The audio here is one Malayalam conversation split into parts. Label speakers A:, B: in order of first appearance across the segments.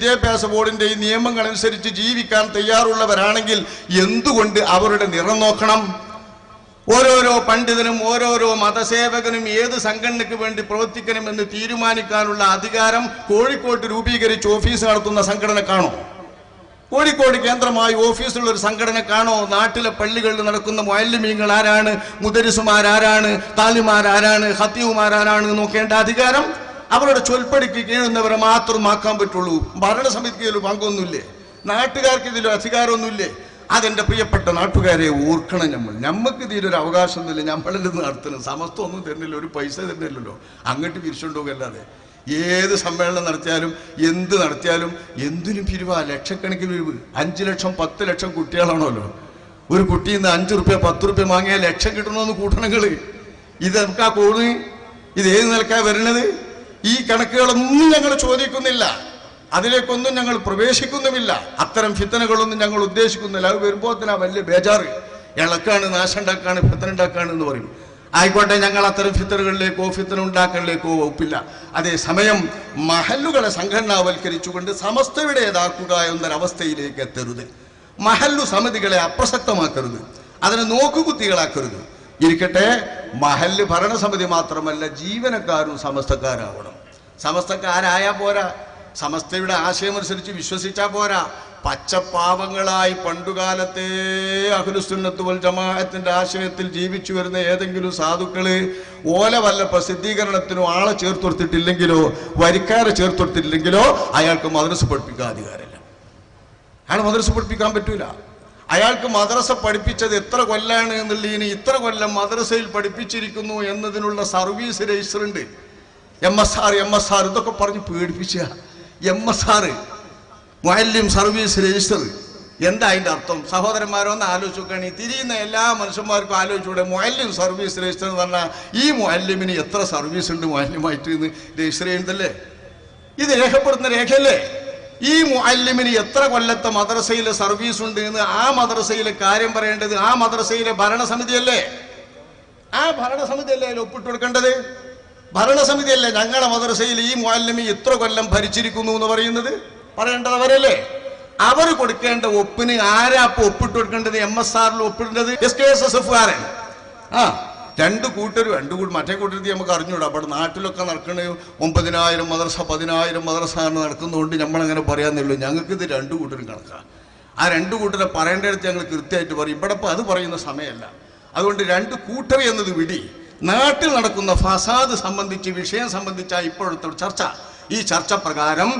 A: വിദ്യാഭ്യാസ ബോർഡിന്റെ ഈ നിയമങ്ങൾ അനുസരിച്ച് ജീവിക്കാൻ തയ്യാറുള്ളവരാണെങ്കിൽ എന്തുകൊണ്ട് അവരുടെ നിറം നോക്കണം? ഓരോരോ പണ്ഡിതനും ഓരോരോ മതസേവകനും ഏത് സംഘടനയ്ക്ക് വേണ്ടി പ്രവർത്തിക്കണമെന്ന് തീരുമാനിക്കാനുള്ള അധികാരം കോഴിക്കോട്ട് രൂപീകരിച്ച് ഓഫീസ് നടത്തുന്ന സംഘടനക്കാണോ കോഴിക്കോട് കേന്ദ്രമായി ഓഫീസുള്ള ഒരു സംഘടനക്കാണോ നാട്ടിലെ പള്ളികളിൽ നടക്കുന്ന മൊയല്യമീങ്ങൾ ആരാണ്? മുദരിസുമാരാരാണ്? താലിമാരാരാണ്? ഹത്തീവുമാരാരാണ് നോക്കേണ്ട അധികാരം അവരുടെ ചൊൽപ്പടിക്ക് കീഴുന്നവരെ മാത്രം ആക്കാൻ പറ്റുള്ളൂ. ഭരണസമിതിക്ക് ഇതിൽ പങ്കൊന്നുമില്ലേ? നാട്ടുകാർക്ക് ഇതിൽ അധികാരമൊന്നുമില്ലേ? അതെന്റെ പ്രിയപ്പെട്ട നാട്ടുകാരെ ഓർക്കണം നമ്മൾ. നമുക്ക് ഇതിലൊരു അവകാശമൊന്നുമില്ല. നമ്മളിൽ നിന്ന് നടത്തണം സമസ്തം ഒന്നും തരുന്നില്ല. ഒരു പൈസ തരുന്നില്ലല്ലോ. അങ്ങോട്ട് പിരിച്ചുകൊണ്ടുപോകല്ലാതെ ഏത് സമ്മേളനം നടത്തിയാലും എന്ത് നടത്തിയാലും എന്തിനും പിരിവാ. ലക്ഷക്കണക്കിന് പിരിവ്. അഞ്ച് ലക്ഷം പത്ത് ലക്ഷം കുട്ടികളാണല്ലോ. ഒരു കുട്ടിയിൽ നിന്ന് അഞ്ച് റുപ്യ പത്ത് റുപ്യ വാങ്ങിയാൽ ലക്ഷം കിട്ടണമെന്ന് കൂട്ടണങ്ങൾ. ഇത് നമുക്ക് ആ കോണ് ഇത് ഏത് നിലക്കാ വരണത്? ഈ കണക്കുകളൊന്നും ഞങ്ങൾ ചോദിക്കുന്നില്ല. അതിലേക്കൊന്നും ഞങ്ങൾ പ്രവേശിക്കുന്നുമില്ല. അത്തരം ഫിത്തനകളൊന്നും ഞങ്ങൾ ഉദ്ദേശിക്കുന്നില്ല. അത് വരുമ്പോൾ തന്നെ വലിയ ബേജാറ്. ഇളക്കാണ് നാശമുണ്ടാക്കാണ് ഫിത്തന ഉണ്ടാക്കാണ് എന്ന് പറയും. ആയിക്കോട്ടെ ഞങ്ങൾ അത്തരം ഫിത്തറുകളിലേക്കോ ഫിത്തന ഉണ്ടാക്കലിലേക്കോ ഒപ്പില്ല അതേസമയം മഹല്ലുകളെ സംഘടനാവൽക്കരിച്ചുകൊണ്ട് സമസ്തയുടേതാക്കുക എന്നൊരവസ്ഥയിലേക്ക് എത്തരുത്. മഹല്ലു സമിതികളെ അപ്രസക്തമാക്കരുത്. അതിനെ നോക്കുകുത്തികളാക്കരുത്. ഇരിക്കട്ടെ മഹല്ല് ഭരണസമിതി മാത്രമല്ല ജീവനക്കാരും സമസ്തക്കാരാവണം. സമസ്തക്കാരായാൽ പോരാ. സമസ്തയുടെ ആശയമനുസരിച്ച് വിശ്വസിച്ചാൽ പോരാ. പച്ചപ്പാവങ്ങളായി പണ്ടുകാലത്തെ അഖിലുസുന്നത്തുവൽ ജമാഅത്തിന്റെ ആശയത്തിൽ ജീവിച്ചു വരുന്ന ഏതെങ്കിലും സാധുക്കൾ ഓല വല്ല പ്രസിദ്ധീകരണത്തിനോ ആളെ ചേർത്തൊടുത്തിട്ടില്ലെങ്കിലോ വരിക്കാരെ ചേർത്തൊടുത്തിട്ടില്ലെങ്കിലോ അയാൾക്ക് മദ്രസ് പഠിപ്പിക്കാൻ അധികാരമില്ല. അയാൾ മദ്രസ് പഠിപ്പിക്കാൻ പറ്റൂല. അയാൾക്ക് മദ്രസ പഠിപ്പിച്ചത് എത്ര കൊല്ലാണ് എന്നുള്ളതിന് ഇത്ര കൊല്ലം മദ്രസയിൽ പഠിപ്പിച്ചിരിക്കുന്നു എന്നതിനുള്ള സർവീസ് രജിസ്റ്റർ ഉണ്ട് M S R M S R ഇതൊക്കെ പറഞ്ഞ് പേടിപ്പിച്ച. എം എസ് ആർ മുഅല്ലിം സർവീസ് രജിസ്റ്റർ. എന്താ അതിന്റെ അർത്ഥം? സഹോദരന്മാരൊന്ന് ആലോചിച്ച് നോക്കുകയാണെങ്കിൽ തിരിയുന്ന എല്ലാ മനുഷ്യന്മാർക്കും ആലോചിച്ചൂടെ. മൊയല്യം സർവീസ് രജിസ്റ്റർ എന്ന് പറഞ്ഞാൽ ഈ മൊയല്യമിന് എത്ര സർവീസ് ഉണ്ട് മൊയല്യമായിട്ട് എന്ന് രജിസ്റ്റർ ചെയ്യുന്നതല്ലേ? ഇത് രേഖപ്പെടുത്തുന്ന രേഖയല്ലേ? ഈ മുഅല്ലിമിന് എത്ര കൊല്ലത്തെ മദ്രസയിലെ സർവീസ് ഉണ്ട് എന്ന് ആ മദ്രസയിലെ കാര്യം പറയേണ്ടത് ആ മദ്രസയിലെ ഭരണസമിതിയല്ലേ? ആ ഭരണസമിതിയല്ലേ അതിൽ ഒപ്പിട്ട് കൊടുക്കേണ്ടത്? ഭരണസമിതിയല്ലേ ഞങ്ങളുടെ മദ്രസയിൽ ഈ മുഅല്ലിമി ഇത്ര കൊല്ലം ഭരിച്ചിരിക്കുന്നു എന്ന് പറയുന്നത്? പറയേണ്ടത് അവരല്ലേ? അവർ കൊടുക്കേണ്ട ഒപ്പിന് ആരാ ഒപ്പിട്ട് കൊടുക്കേണ്ടത്? എം എസ് ആറിൽ ഒപ്പിടേണ്ടത്? S K S S F കാരൻ. ആ. രണ്ട് കൂട്ടരും രണ്ട് കൂട്ടർ മറ്റേ കൂട്ടരുത്തി നമുക്ക് അറിഞ്ഞൂടാ. അവിടെ നാട്ടിലൊക്കെ നടക്കുന്ന ഒമ്പതിനായിരം മദ്രസ പതിനായിരം മദ്രസ നടക്കുന്നതുകൊണ്ട് നമ്മളങ്ങനെ പറയാമെന്നുള്ളൂ ഞങ്ങൾക്കിത് രണ്ട് കൂട്ടരും കണക്കാണ് ആ രണ്ട് കൂട്ടരെ പറയേണ്ടടുത്ത് ഞങ്ങൾ കൃത്യമായിട്ട് പറയും. ഇവിടെ അത് പറയുന്ന സമയമല്ല. അതുകൊണ്ട് രണ്ട് കൂട്ടർ എന്നത് വിടി. നാട്ടിൽ നടക്കുന്ന ഫസാദ് സംബന്ധിച്ച് വിഷയം സംബന്ധിച്ച ഇപ്പോഴത്തെ ചർച്ച. ഈ ചർച്ച പ്രകാരം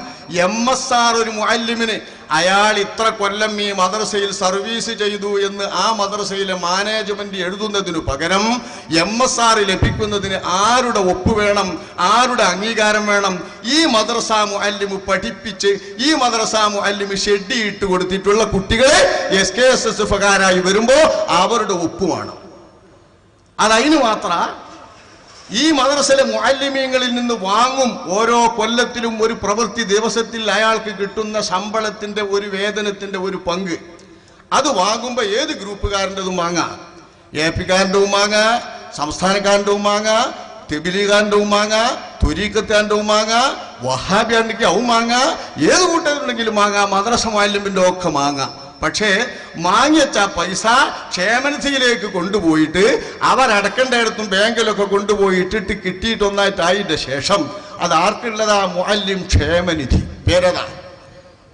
A: എം എസ് ആർ ഒരു മുഅല്ലിമിന് അയാൾ ഇത്ര കൊല്ലം ഈ മദ്രസയിൽ സർവീസ് ചെയ്തു എന്ന് ആ മദ്രസയിലെ മാനേജ്മെന്റ് എഴുതുന്നതിനു പകരം എം എസ് ആർ ലഭിക്കുന്നതിന് ആരുടെ ഒപ്പ് വേണം ആരുടെ അംഗീകാരം വേണം? ഈ മദ്രസ മുഅല്ലിമ് പഠിപ്പിച്ച് ഈ മദ്രസ മുഅല്ലിമ് ഷെഡ്ഡി ഇട്ട് കൊടുത്തിട്ടുള്ള കുട്ടികളെ എസ് കെ എസ് എസ് എഫുകാരായി വരുമ്പോൾ അവരുടെ ഒപ്പുമാണ് അതതിന് മാത്ര ഈ മദ്രസയിലെ മാലിമ്യങ്ങളിൽ നിന്ന് വാങ്ങും ഓരോ കൊല്ലത്തിലും ഒരു പ്രവൃത്തി ദിവസത്തിൽ അയാൾക്ക് കിട്ടുന്ന ശമ്പളത്തിന്റെ ഒരു വേതനത്തിന്റെ ഒരു പങ്ക്. അത് വാങ്ങുമ്പോൾ ഏത് ഗ്രൂപ്പുകാരന്റെതും വാങ്ങാം? എ പിക്കാരന്റെവും വാങ്ങാം സംസ്ഥാനക്കാരന്റെവും വാങ്ങാം തെബിലികാരന്റെവും വാങ്ങാം തുരീക്കത്താന്റെവും വാങ്ങാം വഹാബിയാണ്ടെങ്കിൽ അവൻ വാങ്ങാം ഏത് കൂട്ടത്തിലുണ്ടെങ്കിലും വാങ്ങാം മദ്രസ മുഅല്ലിമിന്റെ ഒക്കെ വാങ്ങാം. പക്ഷേ വാങ്ങിയച്ച പൈസ ക്ഷേമനിധിയിലേക്ക് കൊണ്ടുപോയിട്ട് അവരടക്കേണ്ടയിടത്തും ബാങ്കിലൊക്കെ കൊണ്ടുപോയി ഇട്ടിട്ട് കിട്ടിയിട്ടൊന്നായിട്ടായതിന്റെ ശേഷം അത് ആർക്കുള്ളതാ മുഅല്ലിം ക്ഷേമനിധി? പേരതാ?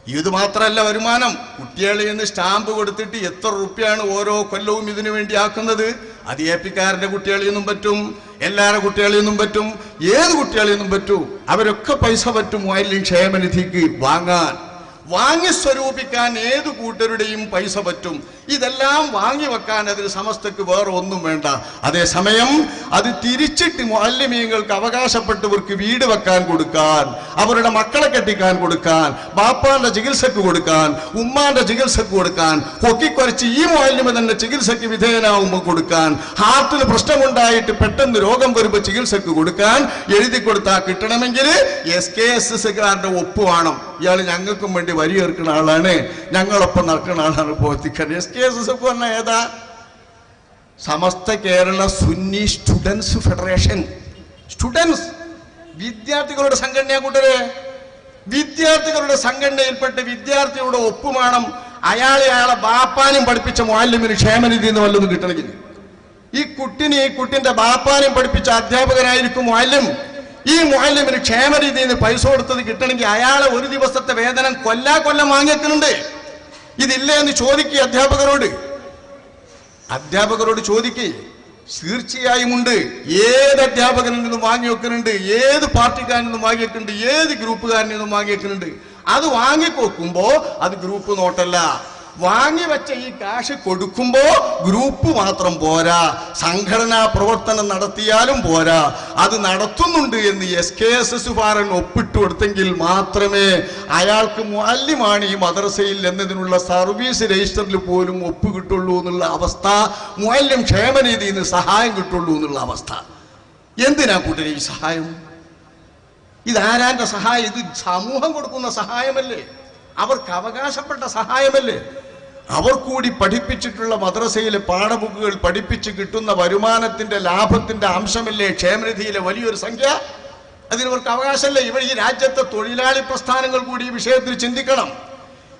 A: ഇത് മാത്രമല്ല വരുമാനം. കുട്ടികളിൽ നിന്ന് സ്റ്റാമ്പ് കൊടുത്തിട്ട് എത്ര റുപ്യാണ് ഓരോ കൊല്ലവും ഇതിനു വേണ്ടി ആക്കുന്നത്? അത് എ പിക്കാരന്റെ കുട്ടികളിൽ നിന്നും പറ്റും എല്ലാവരുടെ കുട്ടികളിൽ നിന്നും പറ്റും ഏത് കുട്ടികളിൽ നിന്നും പറ്റും? അവരൊക്കെ പൈസ പറ്റും മുഅല്ലിം ക്ഷേമനിധിക്ക് വാങ്ങാൻ. വാങ്ങി സ്വരൂപിക്കാൻ ഏത് കൂട്ടരുടെയും പൈസ പറ്റും. ഇതെല്ലാം വാങ്ങി വെക്കാൻ അതിന് സമസ്തക്ക് വേറെ ഒന്നും വേണ്ട. അതേസമയം അത് തിരിച്ചിട്ട് മാലിന്യങ്ങൾക്ക് അവകാശപ്പെട്ടവർക്ക് വീട് വെക്കാൻ കൊടുക്കാൻ അവരുടെ മക്കളെ കെട്ടിക്കാൻ കൊടുക്കാൻ ബാപ്പാന്റെ ചികിത്സക്ക് കൊടുക്കാൻ ഉമ്മാന്റെ ചികിത്സക്ക് കൊടുക്കാൻ പൊക്കിക്കുറച്ച് ഈ മാലിന്യം തന്നെ ചികിത്സക്ക് വിധേയനാവുമ്പോൾ കൊടുക്കാൻ ഹാർട്ടിന് പ്രശ്നമുണ്ടായിട്ട് പെട്ടെന്ന് രോഗം വരുമ്പോൾ ചികിത്സക്ക് കൊടുക്കാൻ എഴുതി കൊടുത്താൽ കിട്ടണമെങ്കിൽ എസ് കെ എസ് എസ് കാരുടെ ഒപ്പ് വേണം. ഇയാൾ ഞങ്ങൾക്കും വേണ്ടി വരിയേർക്കുന്ന ആളാണ്. ഞങ്ങളൊപ്പം നടക്കുന്ന ആളാണ് പോത്തിക്കാൻ S K S S F പറഞ്ഞ ഏതാ? Samastha Kerala Sunni students federation. Students. വിദ്യാർത്ഥികളുടെ സംഘടനയാ കൂട്ടരെ. വിദ്യാർത്ഥികളുടെ സംഘടനയിൽപ്പെട്ട് വിദ്യാർത്ഥിയുടെ ഒപ്പുമാണം അയാളെ അയാളെ ബാപ്പാനും പഠിപ്പിച്ച മുഅല്ലിമിന് ക്ഷേമനിധി എന്ന് വല്ലതും കിട്ടണമെങ്കിൽ. ഈ കുട്ടിനെ ഈ കുട്ടിന്റെ ബാപ്പാനും പഠിപ്പിച്ച അധ്യാപകനായിരിക്കും മുഅല്ലിം ഈ മുഅല്ലിമിന് ക്ഷേമരീതിയിൽ നിന്ന് പൈസ കൊടുത്തത് കിട്ടണമെങ്കിൽ അയാളെ ഒരു ദിവസത്തെ വേതനം കൊല്ലാ കൊല്ലം വാങ്ങിക്കുന്നുണ്ട് ഇതില്ലേ എന്ന് ചോദിക്കുക അധ്യാപകരോട്. അധ്യാപകരോട് ചോദിക്കി തീർച്ചയായും ഉണ്ട്. ഏത് അധ്യാപകനിൽ നിന്നും വാങ്ങി വെക്കുന്നുണ്ട്? ഏത് പാർട്ടിക്കാരിൽ നിന്നും വാങ്ങി വെക്കുന്നുണ്ട്? ഏത് ഗ്രൂപ്പുകാരിൽ നിന്നും വാങ്ങി വെക്കുന്നുണ്ട്? അത് വാങ്ങിക്കൊക്കുമ്പോ അത് ഗ്രൂപ്പ് നോട്ടല്ല. വാങ്ങി വെച്ച ഈ കാശ് കൊടുക്കുമ്പോ ഗ്രൂപ്പ് മാത്രം പോരാ. സംഘടനാ പ്രവർത്തനം നടത്തിയാലും പോരാ. അത് നടത്തുന്നുണ്ട് എന്ന് എസ് കെ എസ് ഫാരൻ ഒപ്പിട്ട് കൊടുത്തെങ്കിൽ മാത്രമേ അയാൾക്ക് മുഅല്ലിമാണ് ഈ മദ്രസയിൽ എന്നതിനുള്ള സർവീസ് രജിസ്റ്ററിൽ പോലും ഒപ്പ് കിട്ടുള്ളൂ എന്നുള്ള അവസ്ഥ മുഅല്ലിം ക്ഷേമനിധിയിൽ നിന്ന് സഹായം കിട്ടുള്ളൂ എന്നുള്ള അവസ്ഥ. എന്തിനാ കൂട്ടരെ ഈ സഹായം? ഇതാരാന്റെ സഹായം? ഇത് സമൂഹം കൊടുക്കുന്ന സഹായമല്ലേ? അവർക്ക് അവകാശപ്പെട്ട സഹായമല്ലേ? അവർ കൂടി പഠിപ്പിച്ചിട്ടുള്ള മദ്രസയിലെ പാഠബുക്കുകൾ പഠിപ്പിച്ച് കിട്ടുന്ന വരുമാനത്തിന്റെ ലാഭത്തിന്റെ അംശമില്ലേ? ക്ഷേമനിധിയിലെ വലിയൊരു സംഖ്യ? അതിനവർക്ക് അവകാശമല്ലേ? ഇവർ ഈ രാജ്യത്തെ തൊഴിലാളി പ്രസ്ഥാനങ്ങൾ കൂടി ഈ വിഷയത്തിൽ ചിന്തിക്കണം.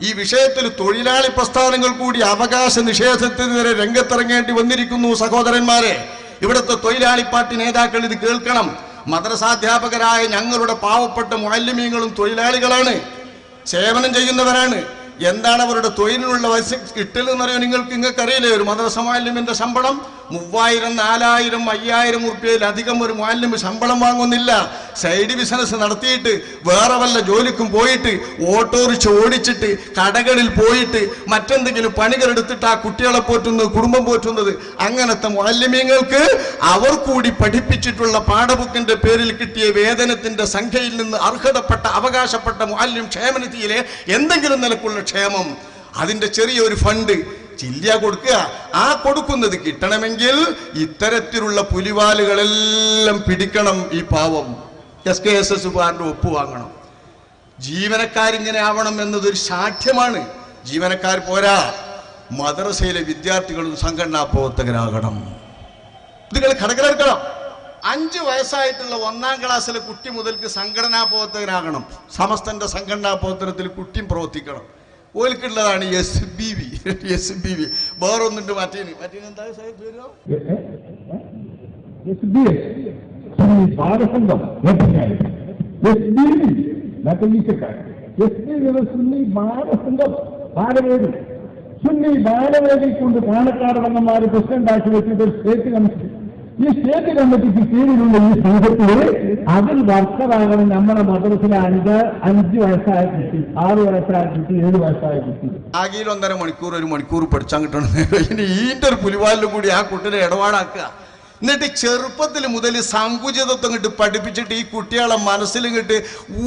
A: ഈ വിഷയത്തിൽ തൊഴിലാളി പ്രസ്ഥാനങ്ങൾ കൂടി അവകാശ നിഷേധത്തിനെതിരെ രംഗത്തിറങ്ങേണ്ടി വന്നിരിക്കുന്നു സഹോദരന്മാരെ. ഇവിടുത്തെ തൊഴിലാളി പാർട്ടി നേതാക്കൾ ഇത് കേൾക്കണം. മദ്രസാധ്യാപകരായ ഞങ്ങളുടെ പാവപ്പെട്ട മുഴല്യമീങ്ങളും തൊഴിലാളികളാണ്. സേവനം ചെയ്യുന്നവരാണ്. എന്താണ് അവരുടെ തൊഴിലിനുള്ള വശം? പറയുന്നത് നിങ്ങൾക്ക് നിങ്ങൾക്ക് അറിയില്ലേ ഒരു മദ്രസ മുഅല്ലിമിന്റെ ശമ്പളം മൂവായിരം നാലായിരം അയ്യായിരം ഉറുപ്പ്യയിലധികം ഒരു മാലിന്യം ശമ്പളം വാങ്ങുന്നില്ല. സൈഡ് ബിസിനസ് നടത്തിയിട്ട് വേറെ വല്ല ജോലിക്കും പോയിട്ട് ഓട്ടോറിച്ച് ഓടിച്ചിട്ട് കടകളിൽ പോയിട്ട് മറ്റെന്തെങ്കിലും പണികൾ എടുത്തിട്ട് ആ കുട്ടികളെ പോറ്റുന്നത് കുടുംബം പോറ്റുന്നത് അങ്ങനത്തെ മാലിന്യങ്ങൾക്ക് അവർ കൂടി പഠിപ്പിച്ചിട്ടുള്ള പാഠബുക്കിന്റെ പേരിൽ കിട്ടിയ വേതനത്തിന്റെ സംഖ്യയിൽ നിന്ന് അർഹതപ്പെട്ട അവകാശപ്പെട്ട മാലിന്യം ക്ഷേമനിധിയിലെ എന്തെങ്കിലും നിലക്കുള്ള ക്ഷേമം. അതിന്റെ ചെറിയൊരു ഫണ്ട് ചില്ലിയ കൊടുക്കുക. ആ കൊടുക്കുന്നത് കിട്ടണമെങ്കിൽ ഇത്തരത്തിലുള്ള പുലിവാലുകളെല്ലാം പിടിക്കണം ഈ പാവം എസ് കെ എസ് എസ് ഒപ്പ് വാങ്ങണം. ജീവനക്കാരിങ്ങനെ ആവണം എന്നതൊരു സാഠ്യമാണ് ജീവനക്കാർ പോരാ. മദ്രസയിലെ വിദ്യാർത്ഥികളും സംഘടനാ പ്രവർത്തകരാകണം. നിങ്ങൾ ഘടകരെടുക്കണം അഞ്ച് വയസ്സായിട്ടുള്ള ഒന്നാം ക്ലാസ്സിലെ കുട്ടി മുതൽക്ക് സംഘടനാ പ്രവർത്തകനാകണം സമസ്തന്റെ സംഘടനാ പ്രവർത്തനത്തിൽ കുട്ടിയും പ്രവർത്തിക്കണം. ഓൽക്കുള്ളതാണ് S B V S B V വേറൊന്നുണ്ട് മറ്റേന്. മറ്റേന് എന്താ സാഹിബ്
B: കൊണ്ട് പാലക്കാട് വന്നമാര് പ്രസിഡന്റാക്കി വെച്ചത് വെച്ചിട്ട് സ്റ്റേറ്റ് കമ്മിറ്റി ഈ സ്റ്റേറ്റ് കമ്മിറ്റിക്ക് കീഴിലുള്ള ഈ സംഘത്തിൽ അതിൽ വർക്കറാകണം നമ്മുടെ മദ്രസിലെ അഞ്ച് അഞ്ച് വയസ്സായ കുട്ടി ആറ് വയസ്സായ കുട്ടി ഏഴ് വയസ്സായ കുട്ടി.
A: ആകെയിൽ ഒന്നര മണിക്കൂർ ഒരു മണിക്കൂർ പഠിച്ചാൽ കിട്ടണം. ഈന്റെ ഒരു പുലിവാലിലും കൂടി ആ കുട്ടിനെ ഇടപാടാക്കുക. എന്നിട്ട് ചെറുപ്പത്തിൽ മുതൽ സങ്കുചിതത്വം ഇങ്ങോട്ട് പഠിപ്പിച്ചിട്ട് ഈ കുട്ടികളെ ഇങ്ങോട്ട്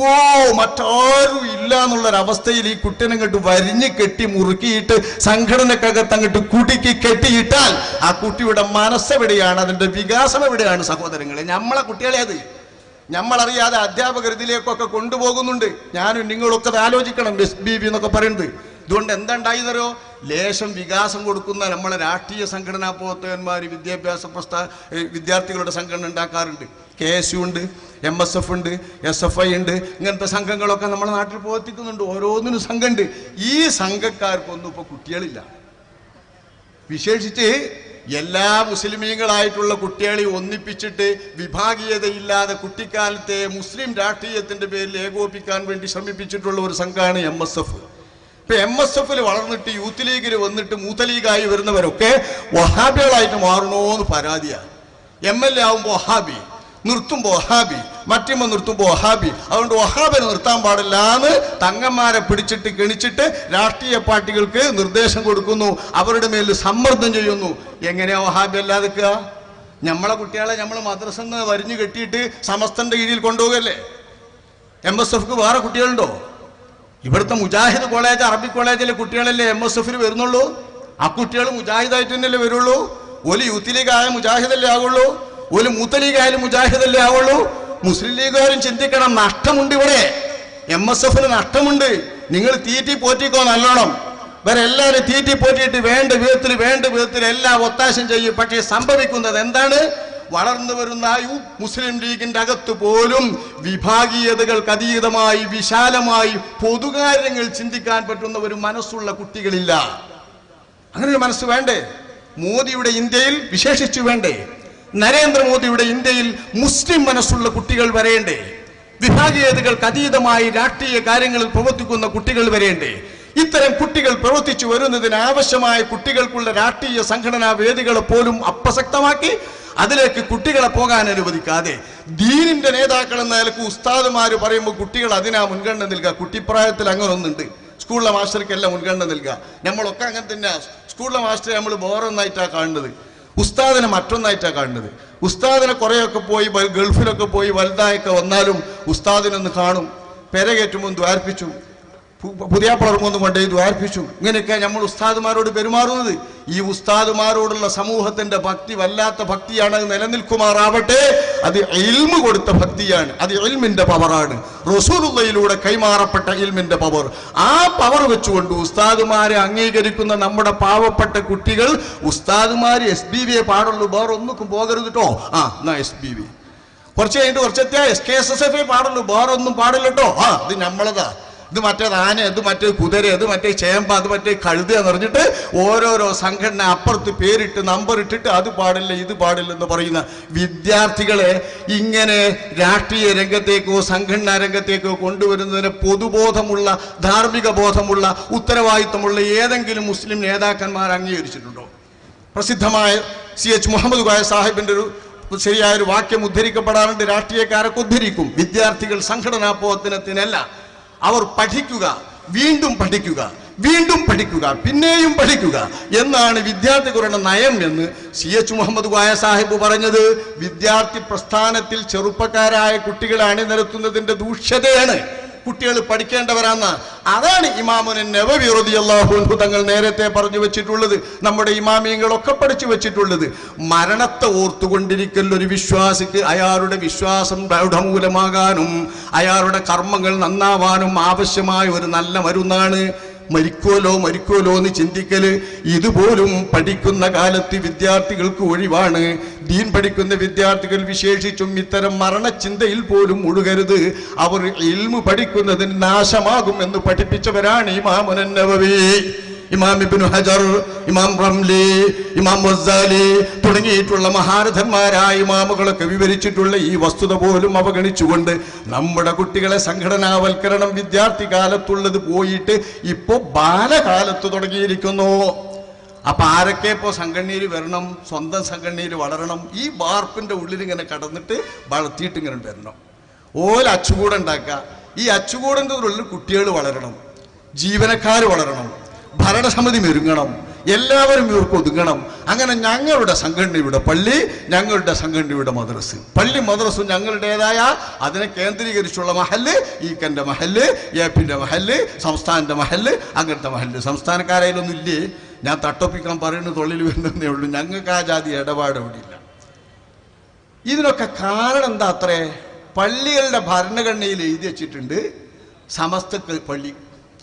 A: ഓ മറ്റാരും ഇല്ല എന്നുള്ളൊരവസ്ഥയിൽ ഈ കുട്ടീനെ ഇങ്ങോട്ട് വരിഞ്ഞ് കെട്ടി മുറുക്കിയിട്ട് സംഘടനക്കകത്ത് അങ്ങോട്ട് കുടുക്കി കെട്ടിയിട്ടാൽ ആ കുട്ടിയുടെ മനസ്സെവിടെയാണ് അതിന്റെ വികാസം എവിടെയാണ് സഹോദരങ്ങളെ? നമ്മളെ കുട്ടികളെ അത്. നമ്മളറിയാതെ അധ്യാപകർ ഇതിലേക്കൊക്കെ കൊണ്ടുപോകുന്നുണ്ട്. ഞാനും നിങ്ങളൊക്കെ ആലോചിക്കണം എസ് ബി ബി എന്നൊക്കെ പറയുന്നത്. ഇതുകൊണ്ട് എന്താണ്ടായിന്നറിയോ ലേശം വികാസം കൊടുക്കുന്ന നമ്മളെ രാഷ്ട്രീയ സംഘടനാ പ്രവർത്തകന്മാർ വിദ്യാഭ്യാസ പ്രസ്ഥാ വിദ്യാർത്ഥികളുടെ സംഘടന ഉണ്ടാക്കാറുണ്ട്. കെ എസ് യു ഉണ്ട് എം എസ് എഫ് ഉണ്ട് എസ് എഫ് ഐ ഉണ്ട് ഇങ്ങനത്തെ സംഘങ്ങളൊക്കെ നമ്മുടെ നാട്ടിൽ പ്രവർത്തിക്കുന്നുണ്ട്. ഓരോന്നിനും സംഘമുണ്ട് ഈ സംഘക്കാർക്കൊന്നും ഇപ്പോൾ കുട്ടികളില്ല. വിശേഷിച്ച് എല്ലാ മുസ്ലിമീങ്ങളായിട്ടുള്ള കുട്ടികളെ ഒന്നിപ്പിച്ചിട്ട് വിഭാഗീയതയില്ലാതെ കുട്ടിക്കാലത്തെ മുസ്ലിം രാഷ്ട്രീയത്തിന്റെ പേരിൽ ഏകോപിക്കാൻ വേണ്ടി ശ്രമിപ്പിച്ചിട്ടുള്ള ഒരു സംഘമാണ് എം എസ് എഫ്. ഇപ്പൊ എം എസ് എഫിൽ വളർന്നിട്ട് യൂത്ത് ലീഗിൽ വന്നിട്ട് മൂത്ത ലീഗായി വരുന്നവരൊക്കെ വഹാബികളായിട്ട് മാറണോന്ന് പരാതിയാണ് എം എൽ എ ആവുമ്പോൾ വഹാബി നിർത്തുമ്പോൾ വഹാബി മറ്റുമ്പോൾ നിർത്തുമ്പോൾ വഹാബി. അതുകൊണ്ട് വഹാബിനെ നിർത്താൻ പാടില്ല എന്ന് തങ്ങന്മാരെ പിടിച്ചിട്ട് കെണിച്ചിട്ട് രാഷ്ട്രീയ പാർട്ടികൾക്ക് നിർദ്ദേശം കൊടുക്കുന്നു. അവരുടെ മേലിൽ സമ്മർദ്ദം ചെയ്യുന്നു. എങ്ങനെയാ വഹാബി അല്ലാതെക്കുക നമ്മളെ കുട്ടികളെ നമ്മൾ മദ്രസന്ന് വരിഞ്ഞു കെട്ടിയിട്ട് സമസ്തന്റെ കീഴിൽ കൊണ്ടുപോകല്ലേ? എം എസ് എഫ്ക്ക് വേറെ കുട്ടികളുണ്ടോ? ഇവിടുത്തെ മുജാഹിദ് കോളേജ് അറബി കോളേജിലെ കുട്ടികളല്ലേ എം എസ് എഫിൽ വരുന്നുള്ളൂ? ആ കുട്ടികൾ മുജാഹിദായിട്ട് തന്നെയല്ലേ വരുള്ളൂ? ഒരു യൂത്ത് ലീഗ് ആയ മുജാഹിദല്ലേ ആവുള്ളൂ? ഒരു മൂത്ത ലീഗ് ആയാലും മുജാഹിദല്ലേ ആവുള്ളൂ? മുസ്ലിം ലീഗുകാരും ചിന്തിക്കണം നഷ്ടമുണ്ട് ഇവിടെ. എം എസ് എഫിന് നഷ്ടമുണ്ട്. നിങ്ങൾ തീറ്റി പോറ്റിക്കോ നല്ലോണം. ഇവരെ എല്ലാവരും തീറ്റി പോറ്റിയിട്ട് വേണ്ട വിധത്തിൽ വേണ്ട വിധത്തിൽ എല്ലാം ഒത്താശം ചെയ്യും. പക്ഷേ സംഭവിക്കുന്നത് എന്താണ്? വളർന്നു വരുന്ന മുസ്ലിം ലീഗിന്റെ അകത്ത് പോലും വിഭാഗീയതകൾക്ക് അതീതമായി വിശാലമായി പൊതുകാര്യങ്ങൾ ചിന്തിക്കാൻ പറ്റുന്ന ഒരു മനസ്സുള്ള കുട്ടികളില്ല. അങ്ങനെ ഒരു മനസ്സ് വേണ്ടേ? മോദിയുടെ ഇന്ത്യയിൽ വിശേഷിച്ചു വേണ്ടേ? നരേന്ദ്രമോദിയുടെ ഇന്ത്യയിൽ മുസ്ലിം മനസ്സുള്ള കുട്ടികൾ വരേണ്ടേ? വിഭാഗീയതകൾക്ക് അതീതമായി രാഷ്ട്രീയ കാര്യങ്ങളിൽ പ്രവർത്തിക്കുന്ന കുട്ടികൾ വരേണ്ടേ? ഇത്തരം കുട്ടികൾ പ്രവർത്തിച്ചു വരുന്നതിന് ആവശ്യമായ കുട്ടികൾക്കുള്ള രാഷ്ട്രീയ സംഘടനാ വേദികളെ പോലും അപ്രസക്തമാക്കി അതിലേക്ക് കുട്ടികളെ പോകാൻ അനുവദിക്കാതെ. ദീനിന്റെ നേതാക്കൾ എന്ന നിലയ്ക്ക് ഉസ്താദുമാര് പറയുമ്പോൾ കുട്ടികൾ അതിനാ മുൻഗണന നൽകുക കുട്ടിപ്രായത്തിൽ അങ്ങനെ ഒന്നുണ്ട്. സ്കൂളിലെ മാസ്റ്റർക്കെല്ലാം മുൻഗണന നൽകുക നമ്മളൊക്കെ അങ്ങനെ തന്നെ സ്കൂളിലെ മാസ്റ്ററെ നമ്മൾ വേറൊന്നായിട്ടാണ് കാണുന്നത്. ഉസ്താദിനെ മറ്റൊന്നായിട്ടാണ് കാണുന്നത്. ഉസ്താദിനെ കുറേയൊക്കെ പോയി ഗൾഫിലൊക്കെ പോയി വലുതായൊക്കെ വന്നാലും ഉസ്താദിനൊന്ന് കാണും. പെരകേറ്റുമ്പോൾ ദ്വാർപ്പിച്ചു പുതിയ പളർമൊന്നും കൊണ്ടേ ദ്വാർപ്പിച്ചു ഇങ്ങനെയൊക്കെ നമ്മൾ ഉസ്താദുമാരോട് പെരുമാറുന്നത്. ഈ ഉസ്താദുമാരോടുള്ള സമൂഹത്തിന്റെ ഭക്തി വല്ലാത്ത ഭക്തിയാണ് അത് നിലനിൽക്കുമാറാവട്ടെ. അത് ഇൽമ് കൊടുത്ത ഭക്തിയാണ്. അത് ഇൽമിന്റെ പവറാണ്. റസൂലുള്ളയിലൂടെ കൈമാറപ്പെട്ട ഇൽമിന്റെ പവർ. ആ പവർ വെച്ചുകൊണ്ട് ഉസ്താദുമാരെ അംഗീകരിക്കുന്ന നമ്മുടെ പാവപ്പെട്ട കുട്ടികൾ ഉസ്താദുമാർ എസ് ബി വിയെ പാടുള്ളൂ. വേറെ ഒന്നും പോകരുത് കേട്ടോ ആ എന്നാ എസ് ബി വി. കുറച്ച് കഴിഞ്ഞിട്ട് കുറച്ചെത്തിയാ S K S S F പാടുള്ളൂ. വേറെ ഒന്നും ആ ഇത് നമ്മളതാ. ഇത് മറ്റേത് ആന ഇത് മറ്റേ കുതിര ഇത് മറ്റേ ചേമ്പ അത് മറ്റേ കഴുത എന്ന് പറഞ്ഞിട്ട് ഓരോരോ സംഘടന അപ്പുറത്ത് പേരിട്ട് നമ്പർ ഇട്ടിട്ട് അത് പാടില്ല ഇത് പാടില്ല എന്ന് പറയുന്ന വിദ്യാർത്ഥികളെ ഇങ്ങനെ രാഷ്ട്രീയ രംഗത്തേക്കോ സംഘടനാ രംഗത്തേക്കോ കൊണ്ടുവരുന്നതിന് പൊതുബോധമുള്ള ധാർമ്മിക ബോധമുള്ള ഉത്തരവാദിത്തമുള്ള ഏതെങ്കിലും മുസ്ലിം നേതാക്കന്മാർ അംഗീകരിച്ചിട്ടുണ്ടോ? പ്രസിദ്ധമായ സി എച്ച് മുഹമ്മദ് ഖായ സാഹിബിന്റെ ഒരു ശരിയായ ഒരു വാക്യം ഉദ്ധരിക്കപ്പെടാറുണ്ട് രാഷ്ട്രീയക്കാരൊക്കെ ഉദ്ധരിക്കും. വിദ്യാർത്ഥികൾ സംഘടനാ പ്രവർത്തനത്തിനല്ല അവർ പഠിക്കുക വീണ്ടും പഠിക്കുക വീണ്ടും പഠിക്കുക പിന്നെയും പഠിക്കുക എന്നാണ് വിദ്യാർത്ഥികളുടെ നയം എന്ന് സി എച്ച് മുഹമ്മദ് ഖായ സാഹിബ് പറഞ്ഞത്. വിദ്യാർത്ഥി പ്രസ്ഥാനത്തിൽ ചെറുപ്പക്കാരായ കുട്ടികളെ അണിനിരത്തുന്നതിന്റെ ദൂഷ്യതയാണ്. കുട്ടികൾ പഠിക്കേണ്ടവരാന്ന്. അതാണ് ഇമാമുനെ നബവി അള്ളാഹു തങ്ങൾ നേരത്തെ പറഞ്ഞു വെച്ചിട്ടുള്ളത് നമ്മുടെ ഇമാമിയങ്ങളൊക്കെ പഠിച്ചു വെച്ചിട്ടുള്ളത്. മരണത്തെ ഓർത്തുകൊണ്ടിരിക്കൽ ഒരു വിശ്വാസിക്ക് അയാളുടെ വിശ്വാസം ദൃഢമൂലമാകാനും അയാളുടെ കർമ്മങ്ങൾ നന്നാവാനും ആവശ്യമായ ഒരു നല്ല മരുന്നാണ് മരിക്കുമല്ലോ മരിക്കുമല്ലോ എന്ന് ചിന്തിക്കൽ ഇതുപോലും പഠിക്കുന്ന കാലത്ത് വിദ്യാർത്ഥികൾക്ക് ഒഴിവാണ്. ദീൻ പഠിക്കുന്ന വിദ്യാർത്ഥികൾ വിശേഷിച്ചും ഇത്തരം മരണചിന്തയിൽ പോലും മുഴുകരുത്. അവർ ഇൽമു പഠിക്കുന്നതിന് നാശമാകും എന്ന് പഠിപ്പിച്ചവരാണ് ഈ നവവി ഇമാം ഇബ്നു ഹജർ ഇമാം റംലി ഇമാം വസ്സാലി തുടങ്ങിയിട്ടുള്ള മഹാരഥന്മാരായ ഇമാമുകളൊക്കെ വിവരിച്ചിട്ടുള്ള ഈ വസ്തുത പോലും അവഗണിച്ചുകൊണ്ട് നമ്മുടെ കുട്ടികളെ സംഘടനാവൽക്കരണം വിദ്യാർത്ഥി കാലത്തുള്ളത് പോയിട്ട് ഇപ്പോൾ ബാലകാലത്ത് തുടങ്ങിയിരിക്കുന്നു. അപ്പൊ ആരൊക്കെ ഇപ്പോൾ സംഘടനയിൽ വരണം സ്വന്തം സംഘടനയിൽ വളരണം ഈ വാർപ്പിന്റെ ഉള്ളിൽ ഇങ്ങനെ കടന്നിട്ട് വളർത്തിയിട്ട് ഇങ്ങനെ വരണം. ഓല അച്ചുകൂടുണ്ടാക്കുക ഈ അച്ചുകൂടിന്റെ ഉള്ളിൽ കുട്ടികൾ വളരണം ജീവനക്കാർ വളരണം. ഭരണസമിതി ഒരുങ്ങണം. എല്ലാവരും ഇവർക്ക് ഒതുങ്ങണം. അങ്ങനെ ഞങ്ങളുടെ സംഘടനയുടെ പള്ളി ഞങ്ങളുടെ സംഘടനയുടെ മദ്രസ്. പള്ളി മദ്രസും ഞങ്ങളുടേതായ അതിനെ കേന്ദ്രീകരിച്ചുള്ള മഹൽ ഈക്കന്റെ മഹൽ പിന്റെ മഹൽ സംസ്ഥാനത്തെ മഹൽ അങ്ങനത്തെ മഹൽ സംസ്ഥാനക്കാരായാലൊന്നും ഇല്ലേ? ഞാൻ തട്ടൊപ്പിക്കാൻ പറയുന്ന തൊള്ളിൽ വരുന്നതേ ഉള്ളൂ. ഞങ്ങൾക്ക് ആ ജാതി ഇടപാട് ഇല്ല. ഇതിനൊക്കെ കാരണം എന്താ അത്രേ? പള്ളികളുടെ ഭരണഘടനയിൽ എഴുതി വെച്ചിട്ടുണ്ട് സമസ്തക്ക് പള്ളി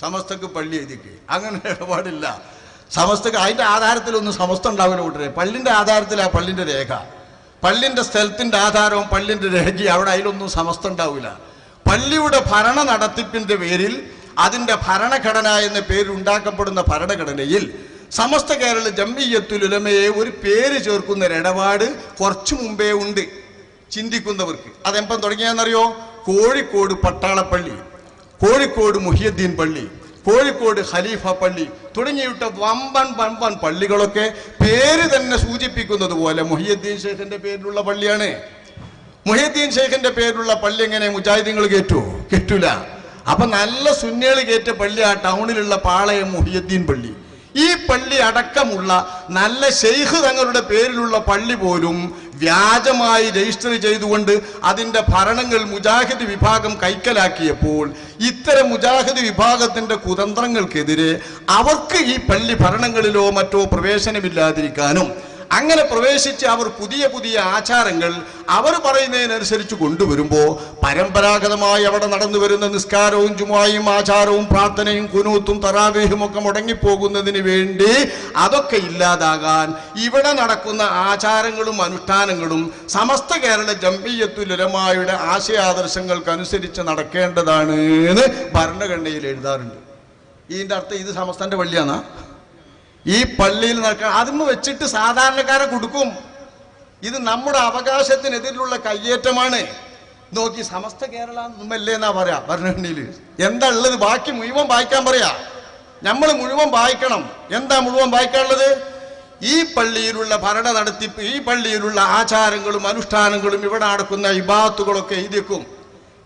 A: സമസ്തക്ക് പള്ളി എഴുതിക്ക്. അങ്ങനെ ഇടപാടില്ല. സമസ്തക്ക് അതിന്റെ ആധാരത്തിലൊന്നും സമസ്ത ഉണ്ടാവില്ല കൂട്ടരെ. പള്ളിന്റെ ആധാരത്തിലാണ് പള്ളിന്റെ രേഖ. പള്ളിന്റെ സ്ഥലത്തിന്റെ ആധാരവും പള്ളിന്റെ രേഖയും അവിടെ അതിലൊന്നും സമസ്ത ഉണ്ടാവില്ല. പള്ളിയുടെ ഭരണ നടത്തിപ്പിന്റെ പേരിൽ അതിന്റെ ഭരണഘടന എന്ന പേരിൽ ഉണ്ടാക്കപ്പെടുന്ന ഭരണഘടനയിൽ സമസ്ത കേരള ജമ്മിയത്തുലുലമയെ ഒരു പേര് ചേർക്കുന്ന ഇടപാട് കുറച്ചു മുമ്പേ ഉണ്ട്. ചിന്തിക്കുന്നവർക്ക്. അതെപ്പം തുടങ്ങിയാന്നറിയോ കോഴിക്കോട് പട്ടാളപ്പള്ളി. കോഴിക്കോട് മുഹിയദ്ദീൻ പള്ളി കോഴിക്കോട് ഖലീഫ പള്ളി തുടങ്ങിയിട്ട വമ്പൻ വമ്പൻ പള്ളികളൊക്കെ പേര് തന്നെ സൂചിപ്പിക്കുന്നത് പോലെ മുഹിയദ്ദീൻ ഷേഖിന്റെ പേരിലുള്ള പള്ളിയാണ്. മുഹിയദ്ദീൻ ഷേഖിന്റെ പേരിലുള്ള പള്ളി എങ്ങനെ മുജാഹിദീങ്ങൾ കേറ്റോ? കെറ്റൂല. അപ്പൊ നല്ല സുന്നികൾ കേറ്റ പള്ളി ആ ടൗണിലുള്ള പാളയം മുഹിയദ്ദീൻ പള്ളി. ഈ പള്ളി അടക്കമുള്ള നല്ല ഷെയ്ഖ് തങ്ങളുടെ പേരിലുള്ള പള്ളി പോലും വ്യാജമായി രജിസ്റ്റർ ചെയ്തുകൊണ്ട് അതിന്റെ ഭരണങ്ങൾ മുജാഹിദ് വിഭാഗം കൈക്കലാക്കിയപ്പോൾ ഇത്തരം മുജാഹിദ് വിഭാഗത്തിന്റെ കുതന്ത്രങ്ങൾക്കെതിരെ അവർക്ക് ഈ പള്ളി ഭരണങ്ങളിലോ മറ്റോ പ്രവേശനമില്ലാതിരിക്കാനും അങ്ങനെ പ്രവേശിച്ച് അവർ പുതിയ പുതിയ ആചാരങ്ങൾ അവർ പറയുന്നതിനനുസരിച്ച് കൊണ്ടുവരുമ്പോൾ പരമ്പരാഗതമായി അവിടെ നടന്നു വരുന്ന നിസ്കാരവും ചുമായും ആചാരവും പ്രാർത്ഥനയും കുനൂത്തും തറാവേഹും ഒക്കെ മുടങ്ങിപ്പോകുന്നതിന് വേണ്ടി അതൊക്കെ ഇല്ലാതാകാൻ ഇവിടെ നടക്കുന്ന ആചാരങ്ങളും അനുഷ്ഠാനങ്ങളും സമസ്ത കേരള ജംബിയത്തുലമായുടെ ആശയാദർശങ്ങൾക്കനുസരിച്ച് നടക്കേണ്ടതാണ് എന്ന് ഭരണഘടനയിൽ എഴുതാറുണ്ട്. ഇതിന്റെ അർത്ഥം ഇത് സമസ്തന്റെ പള്ളിയാണോ ഈ പള്ളിയിൽ നടക്കണം അതിന് വെച്ചിട്ട് സാധാരണക്കാരെ കൊടുക്കും. ഇത് നമ്മുടെ അവകാശത്തിനെതിരിലുള്ള കയ്യേറ്റമാണ്. നോക്കി സമസ്ത കേരള എന്നല്ലേ എന്നാ പറയാ ഭരണഘടനയിൽ എന്താ ഉള്ളത്? ബാക്കി മുഴുവൻ വായിക്കാൻ പറയാ. നമ്മൾ മുഴുവൻ വായിക്കണം. എന്താ മുഴുവൻ വായിക്കാനുള്ളത്? ഈ പള്ളിയിലുള്ള ഭരണ നടത്തിപ്പ് ഈ പള്ളിയിലുള്ള ആചാരങ്ങളും അനുഷ്ഠാനങ്ങളും ഇവിടെ നടക്കുന്ന ഇബാത്തുകളൊക്കെ എഴുതിക്കും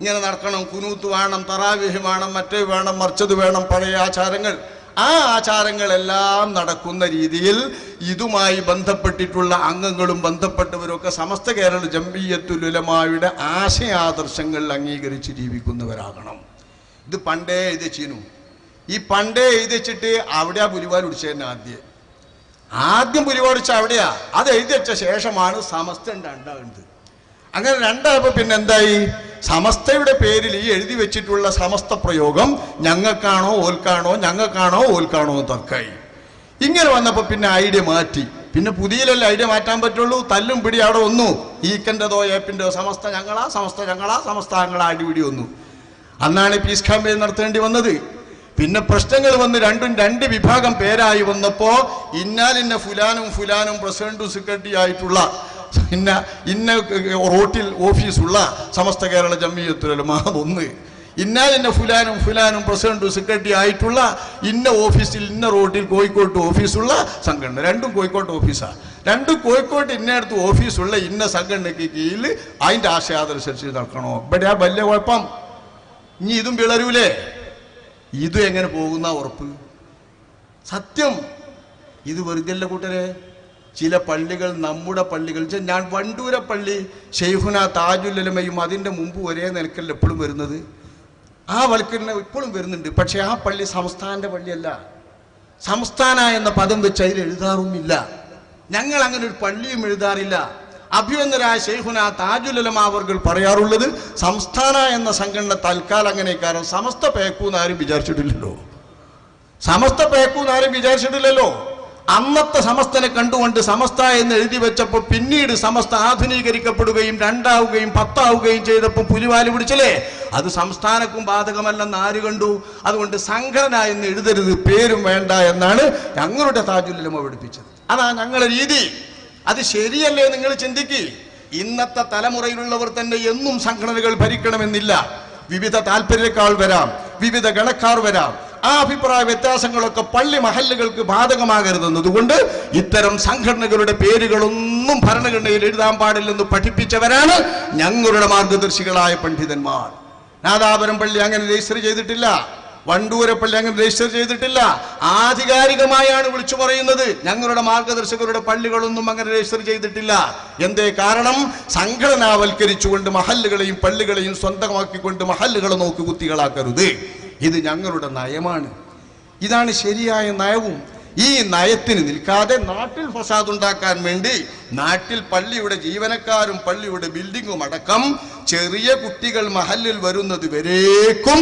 A: ഇങ്ങനെ നടക്കണം. കുനൂത്ത് വേണം തറാവിഹ് വേണം മറ്റേ വേണം മറിച്ചത് വേണം പഴയ ആചാരങ്ങൾ. ആ ആചാരങ്ങളെല്ലാം നടക്കുന്ന രീതിയിൽ ഇതുമായി ബന്ധപ്പെട്ടിട്ടുള്ള അംഗങ്ങളും ബന്ധപ്പെട്ടവരൊക്കെ സമസ്ത കേരള ജംബീയത്തുലുലമായുടെ ആശയാദർശങ്ങൾ അംഗീകരിച്ച് ജീവിക്കുന്നവരാകണം. ഇത് പണ്ടേ എഴുതിച്ചു ഈ പണ്ടേ എഴുതിച്ചിട്ട് അവിടെയാ പുലിവാൽ ഉടിച്ചതന്നെ ആദ്യം. ആദ്യം പുലിവാടിച്ച അവിടെയാ. അത് എഴുതി വെച്ച ശേഷമാണ് സമസ്ത ഉണ്ടാകുന്നത് അങ്ങനെ രണ്ടായപ്പോൾ പിന്നെ എന്തായി? സമസ്തയുടെ പേരിൽ ഈ എഴുതി വെച്ചിട്ടുള്ള സമസ്ത പ്രയോഗം ഞങ്ങൾക്കാണോ ഓൽക്കാണോ ഞങ്ങൾക്കാണോ ഓൽക്കാണോ തർക്കായി. ഇങ്ങനെ വന്നപ്പോൾ പിന്നെ ഐഡിയ മാറ്റി. പിന്നെ പുതിയല്ലേ ഐഡിയ മാറ്റാൻ പറ്റുള്ളൂ? തല്ലും പിടി അവിടെ ഒന്നു. ഈക്കന്റെതോ ഏപ്പിന്റെതോ സമസ്ത ഞങ്ങളാ സമസ്ത ഞങ്ങളാ സമസ്ത ഞങ്ങളാ അടിപിടി ഒന്നു. അന്നാണ് പീസ് ക്യാമ്പയിൻ നടത്തേണ്ടി വന്നത്. പിന്നെ പ്രശ്നങ്ങൾ വന്ന് രണ്ടും രണ്ട് വിഭാഗം പേരായി വന്നപ്പോൾ ഇന്നാലിന്ന ഫുലാനും ഫുലാനും പ്രസിഡന്റും സെക്രട്ടറി ആയിട്ടുള്ള ഇന്ന ഇന്ന റോട്ടിൽ ഓഫീസുള്ള സമസ്ത കേരള ജമ്മിയത്തുലമ ഒന്ന്. ഇന്നാലിന്ന ഫുലാനും ഫുലാനും പ്രസിഡന്റും സെക്രട്ടറി ആയിട്ടുള്ള ഇന്ന ഓഫീസിൽ ഇന്ന റോട്ടിൽ കോഴിക്കോട്ട് ഓഫീസുള്ള സംഘടന. രണ്ടും കോഴിക്കോട്ട് ഓഫീസാണ് രണ്ടും കോഴിക്കോട്ട് ഇന്നടുത്ത് ഓഫീസുള്ള ഇന്ന സംഘടനയ്ക്ക് കീഴിൽ അതിന്റെ ആശയാദനുസരിച്ച് നടക്കണോ? ഇവിടെ ആ വലിയ കുഴപ്പം. ഇനി ഇതും വിളരൂലേ? ഇതും എങ്ങനെ പോകുന്ന ഉറപ്പ്? സത്യം. ഇത് വെറുതെയല്ല കൂട്ടരെ. ചില പള്ളികൾ നമ്മുടെ പള്ളികൾ. ഞാൻ വണ്ടൂര പള്ളി ഷെയ്ഖുന താജുല്ലമയും അതിന്റെ മുമ്പ് ഒരേ നിലക്കല്ല എപ്പോഴും വരുന്നത്. ആ വൽക്കരണം ഇപ്പോഴും വരുന്നുണ്ട്. പക്ഷേ ആ പള്ളി സംസ്ഥാനന്റെ പള്ളിയല്ല. സംസ്ഥാന എന്ന പദം വെച്ച് അതിൽ എഴുതാറുമില്ല ഞങ്ങൾ അങ്ങനെ ഒരു പള്ളിയും എഴുതാറില്ല. അഭ്യന്തരായ താജുല്ലലമ അവർ പറയാറുള്ളത് സംസ്ഥാന എന്ന സംഘടന തൽക്കാലം അങ്ങനെ കാരണം സമസ്ത പേക്കൂന്ന് ആരും വിചാരിച്ചിട്ടില്ലല്ലോ. സമസ്ത പേക്കൂന്ന് ആരും വിചാരിച്ചിട്ടില്ലല്ലോ. അന്നത്തെ സമസ്തനെ കണ്ടുകൊണ്ട് സമസ്ത എന്ന് എഴുതി വെച്ചപ്പോൾ പിന്നീട് സമസ്ത ആധുനീകരിക്കപ്പെടുകയും രണ്ടാവുകയും പത്താവുകയും ചെയ്തപ്പോൾ പുലിവാൽ പിടിച്ചല്ലേ? അത് സംസ്ഥാനക്കും ബാധകമല്ലെന്ന് ആര് കണ്ടു? അതുകൊണ്ട് സംഘടന എന്ന് എഴുതരുത് പേരും വേണ്ട എന്നാണ് ഞങ്ങളുടെ താജുല്ലമ പഠിപ്പിച്ചത് അതാ ഞങ്ങളുടെ രീതി. അത് ശരിയല്ലേ നിങ്ങൾ ചിന്തിക്ക്? ഇന്നത്തെ തലമുറയിലുള്ളവർ തന്നെ എന്നും സംഘടനകൾ ഭരിക്കണമെന്നില്ല. വിവിധ താല്പര്യക്കാൾ വരാം വിവിധ ഗണക്കാർ വരാം. ആ അഭിപ്രായ വ്യത്യാസങ്ങളൊക്കെ പള്ളി മഹല്ലുകൾക്ക് ബാധകമാകരുതെന്നതുകൊണ്ട് ഇത്തരം സംഘടനകളുടെ പേരുകളൊന്നും ഭരണഘടനയിൽ എഴുതാൻ പാടില്ലെന്ന് പഠിപ്പിച്ചവരാണ് ഞങ്ങളുടെ മാർഗദർശികളായ പണ്ഡിതന്മാർ. നാദാപുരം പള്ളി അങ്ങനെ രജിസ്റ്റർ ചെയ്തിട്ടില്ല. വണ്ടൂരപ്പള്ളി അങ്ങനെ രജിസ്റ്റർ ചെയ്തിട്ടില്ല. ആധികാരികമായാണ് വിളിച്ചു പറയുന്നത്. ഞങ്ങളുടെ മാർഗദർശകരുടെ പള്ളികളൊന്നും അങ്ങനെ രജിസ്റ്റർ ചെയ്തിട്ടില്ല. എന്തേ കാരണം? സംഘടനാവൽക്കരിച്ചുകൊണ്ട് മഹല്ലുകളെയും പള്ളികളെയും സ്വന്തമാക്കിക്കൊണ്ട് മഹല്ലുകളെ നോക്കി കുത്തികളാക്കരുത്. ഇത് ഞങ്ങളുടെ നയമാണ്. ഇതാണ് ശരിയായ നയവും. ഈ നയത്തിന് നിൽക്കാതെ നാട്ടിൽ ഫസാദ് ഉണ്ടാക്കാൻ വേണ്ടി നാട്ടിൽ പള്ളിയുടെ ജീവനക്കാരും പള്ളിയുടെ ബിൽഡിങ്ങും അടക്കം ചെറിയ കുട്ടികൾ മഹലിൽ വരുന്നത് വരേക്കും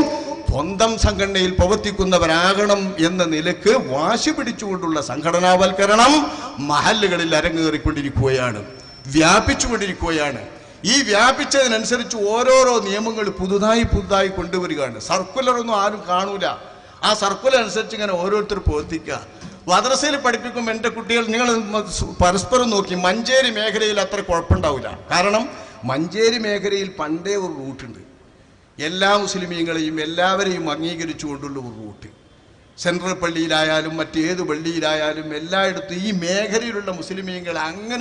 A: സ്വന്തം സംഘടനയിൽ പ്രവർത്തിക്കുന്നവരാകണം എന്ന നിലയ്ക്ക് വാശി പിടിച്ചുകൊണ്ടുള്ള സംഘടനാവൽക്കരണം മഹല്ലുകളിൽ അരങ്ങേറിക്കൊണ്ടിരിക്കുകയാണ് വ്യാപിച്ചുകൊണ്ടിരിക്കുകയാണ്. ഈ വ്യാപിച്ചതിനനുസരിച്ച് ഓരോരോ നിയമങ്ങൾ പുതുതായി പുതുതായി കൊണ്ടുവരികയാണ്. സർക്കുലർ ഒന്നും ആരും കാണൂല. ആ സർക്കുലർ അനുസരിച്ച് ഇങ്ങനെ ഓരോരുത്തർ പ്രവർത്തിക്കുക. മദ്രസയിൽ പഠിപ്പിക്കുമ്പോൾ എന്റെ കുട്ടികൾ നിങ്ങൾ പരസ്പരം നോക്കി. മഞ്ചേരി മേഖലയിൽ അത്ര കുഴപ്പമുണ്ടാവില്ല. കാരണം മഞ്ചേരി മേഖലയിൽ പണ്ടേ ഒരു റൂട്ടുണ്ട്. എല്ലാ മുസ്ലിമീങ്ങളെയും എല്ലാവരെയും അംഗീകരിച്ചുകൊണ്ടുള്ള ഒരു റൂട്ട്. സെൻട്രൽ പള്ളിയിലായാലും മറ്റേത് പള്ളിയിലായാലും എല്ലായിടത്തും ഈ മേഖലയിലുള്ള മുസ്ലിമീങ്ങൾ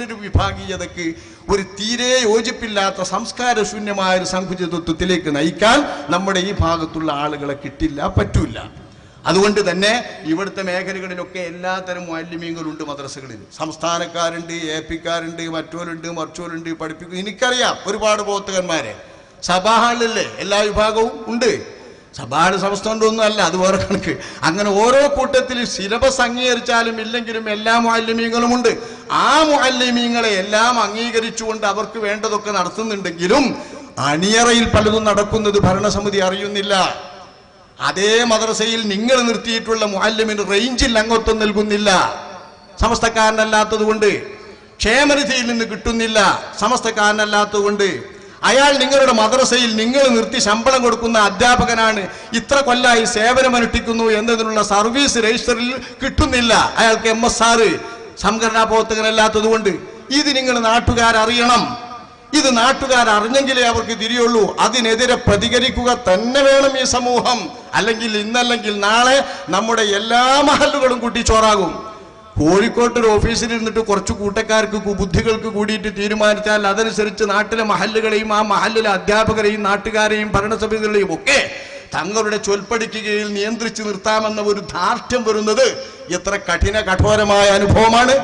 A: ഒരു വിഭാഗീയതയ്ക്ക് ഒരു തീരെ യോജിപ്പില്ലാത്ത സംസ്കാരശൂന്യമായ ഒരു സങ്കുചിതത്വത്തിലേക്ക് നയിക്കാൻ നമ്മുടെ ഈ ഭാഗത്തുള്ള ആളുകളെ കിട്ടില്ല പറ്റൂല അതുകൊണ്ട് തന്നെ ഇവിടുത്തെ മേഖലകളിലൊക്കെ എല്ലാത്തരം മാലിന്യങ്ങളുണ്ട് മദ്രസകളിൽ. സംസ്ഥാനക്കാരുണ്ട് എ പിക്കാരുണ്ട് മറ്റോരുണ്ട് മറിച്ചോരുണ്ട് പഠിപ്പിക്കും എനിക്കറിയാം ഒരുപാട് ബോധകന്മാരെ സഭാഹാളിലല്ലേ എല്ലാ വിഭാഗവും ഉണ്ട്. സഭാട് സമസ്തകൊണ്ടൊന്നും അല്ല അത് വേറെ കണക്ക്. അങ്ങനെ ഓരോ കൂട്ടത്തിൽ സിലബസ് അംഗീകരിച്ചാലും ഇല്ലെങ്കിലും എല്ലാ മുഅല്ലിമീങ്ങളുമുണ്ട്. ആ മുഅല്ലിമീങ്ങളെ എല്ലാം അംഗീകരിച്ചുകൊണ്ട് അവർക്ക് വേണ്ടതൊക്കെ നടത്തുന്നുണ്ടെങ്കിലും അണിയറയിൽ പലതും നടക്കുന്നത് ഭരണസമിതി അറിയുന്നില്ല. അതേ മദ്രസയിൽ നിങ്ങൾ നിർത്തിയിട്ടുള്ള മുഅല്ലിമിന് റേഞ്ചിൽ അംഗത്വം നൽകുന്നില്ല. സമസ്തക്കാരനല്ലാത്തത് കൊണ്ട് ക്ഷേമനിധിയിൽ നിന്ന് കിട്ടുന്നില്ല. സമസ്തക്കാരനല്ലാത്തത് കൊണ്ട് അയാൾ നിങ്ങളുടെ മദ്രസയിൽ നിങ്ങൾ നിർത്തി ശമ്പളം കൊടുക്കുന്ന അധ്യാപകനാണ്. ഇത്ര കൊല്ലായി സേവനമനുഷ്ഠിക്കുന്നു എന്നതിനുള്ള സർവീസ് രജിസ്റ്ററിൽ കിട്ടുന്നില്ല. അയാൾക്ക് എം എസ് ആർ സംഘടനാ പ്രവർത്തകനല്ലാത്തത് കൊണ്ട് ഇത് നിങ്ങൾ നാട്ടുകാരറിയണം. ഇത് നാട്ടുകാർ അറിഞ്ഞെങ്കിലേ അവർക്ക് തിരിയുള്ളൂ. അതിനെതിരെ പ്രതികരിക്കുക തന്നെ വേണം ഈ സമൂഹം. അല്ലെങ്കിൽ ഇന്നല്ലെങ്കിൽ നാളെ നമ്മുടെ എല്ലാ മഹലുകളും കുട്ടിച്ചോറാകും. കോഴിക്കോട്ട് ഒരു ഓഫീസിൽ ഇരുന്നിട്ട് കുറച്ച് കൂട്ടക്കാർക്ക് ബുദ്ധികൾക്ക് കൂടിയിട്ട് തീരുമാനിച്ചാൽ അതനുസരിച്ച് നാട്ടിലെ മഹല്ലുകളെയും ആ മഹല്ലിലെ അധ്യാപകരെയും നാട്ടുകാരെയും ഭരണസമിതികളെയും ഒക്കെ തങ്ങളുടെ ചൊൽപ്പടിക്ക് കീഴിൽ നിയന്ത്രിച്ച് നിർത്താമെന്ന ഒരു ധാർഢ്യം വരുന്നത് എത്ര കഠിന കഠോരമായ അനുഭവമാണ്.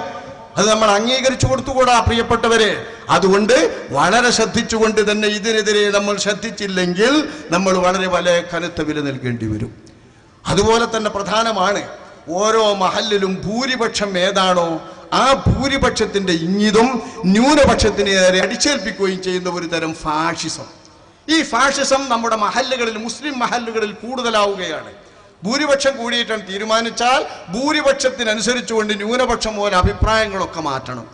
A: അത് നമ്മൾ അംഗീകരിച്ചു കൊടുത്തുകൂടാ പ്രിയപ്പെട്ടവരെ. അതുകൊണ്ട് വളരെ ശ്രദ്ധിച്ചുകൊണ്ട് തന്നെ ഇതിനെതിരെ നമ്മൾ ശ്രദ്ധിച്ചില്ലെങ്കിൽ നമ്മൾ വളരെ വലിയ കനത്ത വില നൽകേണ്ടി വരും. അതുപോലെ തന്നെ പ്രധാനമാണ് ഓരോ മഹല്ലിലും ഭൂരിപക്ഷം ഏതാണോ ആ ഭൂരിപക്ഷത്തിന്റെ ഇംഗിതും ന്യൂനപക്ഷത്തിന് നേരെ അടിച്ചേൽപ്പിക്കുകയും ചെയ്യുന്ന ഒരു തരം ഫാഷിസം. ഈ ഫാഷിസം നമ്മുടെ മഹല്ലുകളിൽ മുസ്ലിം മഹല്ലുകളിൽ കൂടുതലാവുകയാണ്. ഭൂരിപക്ഷം കൂടിയിട്ടാണ് തീരുമാനിച്ചാൽ ഭൂരിപക്ഷത്തിനനുസരിച്ചുകൊണ്ട് ന്യൂനപക്ഷം പോലെ അഭിപ്രായങ്ങളൊക്കെ മാറ്റണം.